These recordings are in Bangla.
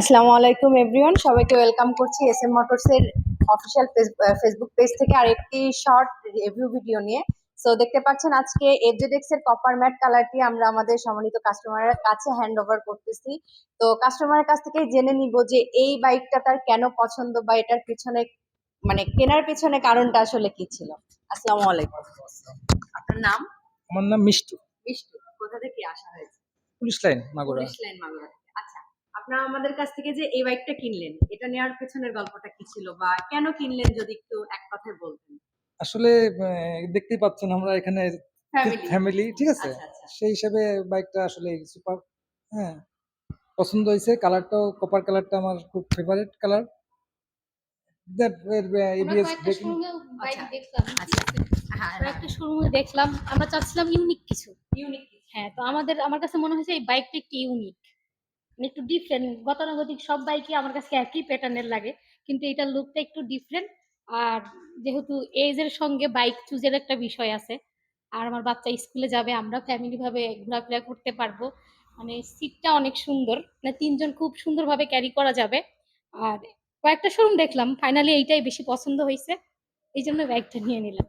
আসসালামু আলাইকুম এভরিওয়ান সবাইকে ওয়েলকাম করছি এস এম মোটরসের অফিসিয়াল ফেসবুক পেজ থেকে আরেকটি শর্ট রিভিউ ভিডিও নিয়ে। সো দেখতে পাচ্ছেন আজকে এফজেডেক্স এর কপার ম্যাট কালারটি আমরা আমাদের সম্মানিত কাস্টমারের কাছে হ্যান্ড ওভার করতেছি। তো কাস্টমারের কাছ থেকে জেনে নিব যে এই বাইকটা তার কেন পছন্দ বা এটার পিছনে মানে কেনার পিছনে কারণটা আসলে কি ছিল? আসসালামু আলাইকুম। আপনার নাম? আমার নাম মিষ্টু। মিষ্টু কোথা থেকে আসা হয়েছে? Police line Magura. Police line Magura. আপনারা আমাদের কাছ থেকে যে এই বাইকটা কিনলেন এটা নেওয়ার পেছনের গল্পটা কি ছিল? বা কেন কিনলেন যদি একটু এক কথায় বলতেন? আসলে দেখতেই পাচ্ছেন আমরা এখানে ফ্যামিলি ঠিক আছে? আচ্ছা আচ্ছা। সেই হিসাবে বাইকটা আসলে সুপার হ্যাঁ পছন্দ হয়েছে। কালারটাও কপার কালারটা আমার খুব ফেভারিট কালার শোরুমেও বাইক আচ্ছা। দেখলাম আচ্ছা। হ্যাঁ শোরুমে দেখলাম আমরা চাচ্ছিলাম ইউনিক কিছু। ইউনিক হ্যাঁ তো আমাদের আমার কাছে মনে হয়েছে এই বাইকটা একটু ইউনিক একটু ডিফারেন্ট গতানুগতিক সব বাইকই আমার কাছে একই প্যাটার্নের লাগে। কিন্তু এটার লুকটা একটু ডিফারেন্ট আর যেহেতু এজের সঙ্গে বাইক চুজের একটা বিষয় আছে, আর আমার বাচ্চা স্কুলে যাবে আমরা ফ্যামিলি ভাবে ঘোরাফেরা করতে পারব। মানে সিটটা অনেক সুন্দর। মানে তিনজন খুব সুন্দরভাবে ক্যারি করা যাবে। আর কয়েকটা শোরুম দেখলাম। ফাইনালি এইটাই বেশি পছন্দ হয়েছে। এই জন্য বাইকটা নিয়ে নিলাম।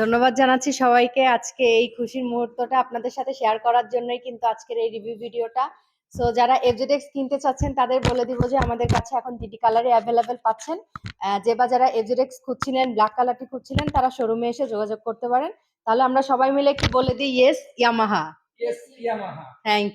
ধন্যবাদ জানাচ্ছি সবাইকে। আজকে এই খুশির মুহূর্তটা আপনাদের সাথে শেয়ার করার জন্যই কিন্তু আজকের এই রিভিউ ভিডিওটা সো যারা এফজেডেক্স কিনতে চাচ্ছেন তাদের বলে দিব যে আমাদের কাছে এখন দুটি কালারে অ্যাভেলেবেল পাচ্ছেন। আহ, যে বা যারা এফজেডেক্স খুঁজছিলেন ব্ল্যাক কালারটি খুঁজছিলেন তারা শোরুমে এসে যোগাযোগ করতে পারেন। তাহলে আমরা সবাই মিলে একটু বলে দিই yes Yamaha yes Yamaha thank